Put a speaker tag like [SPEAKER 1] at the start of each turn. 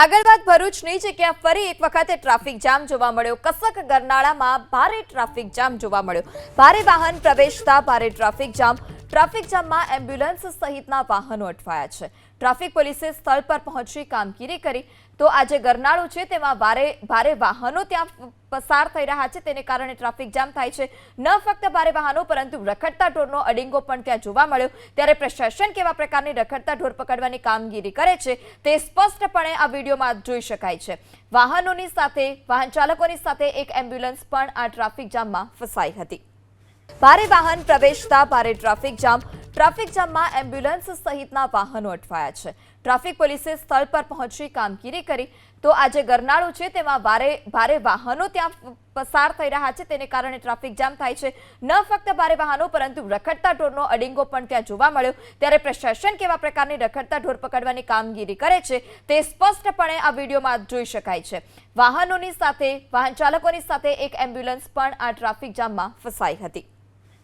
[SPEAKER 1] આગળ વાત ભરૂચની છે કે ફરી એક વખતે ટ્રાફિક જામ જોવા મળ્યો. કસક ગરનાળામાં ભારે ટ્રાફિક જામ જોવા મળ્યો. ભારે વાહન પ્રવેશતા ભારે ટ્રાફિક જામ. ટ્રાફિક જામમાં એમ્બ્યુલન્સ સહિતના વાહનો અટવાયા છે. ટ્રાફિક પોલીસે સ્થળ પર પહોંચી કામગીરી કરી. તો આજે ગરનાળું છે, તેમાં ભારે ભારે વાહનો ત્યાં પસાર થઈ રહ્યા છે. તેને કારણે ટ્રાફિક જામ થાય છે. ન ફક્ત ભારે વાહનો, પરંતુ રખડતા ઢોરનો અડિંગો પણ ત્યાં જોવા મળ્યો. ત્યારે પ્રશાસન કેવા પ્રકારની રખડતા ઢોર પકડવાની કામગીરી કરે છે, તે સ્પષ્ટપણે આ વિડીયોમાં જોઈ શકાય છે. વાહનોની સાથે, વાહન ચાલકોની સાથે એક એમ્બ્યુલન્સ પણ આ ટ્રાફિક જામમાં ફસાઈ હતી. ભારે વાહન પ્રવેશતા ભારે ટ્રાફિક જામ. ટ્રાફિક જામમાં એમ્બ્યુલન્સ સહિતના વાહનો અટવાયા છે. ટ્રાફિક પોલીસે સ્થળ પર પહોંચી કામગીરી કરી. તો આજે ગરનાળું છે તેમાં ભારે ભારે વાહનો ત્યાં પસાર થઈ રહ્યા છે. તેને કારણે ટ્રાફિક જામ થાય છે. ન ફક્ત ભારે વાહનો, પરંતુ રખડતા ઢોરનો અડિંગો પણ ત્યાં જોવા મળ્યો. ત્યારે પ્રશાસન કેવા પ્રકારની રખડતા ઢોર પકડવાની કામગીરી કરે છે તે સ્પષ્ટપણે આ વિડીયોમાં જોઈ શકાય છે. વાહનોની સાથે, વાહન ચાલકોની સાથે એક એમ્બ્યુલન્સ પણ આ ટ્રાફિક જામમાં ફસાઈ હતી.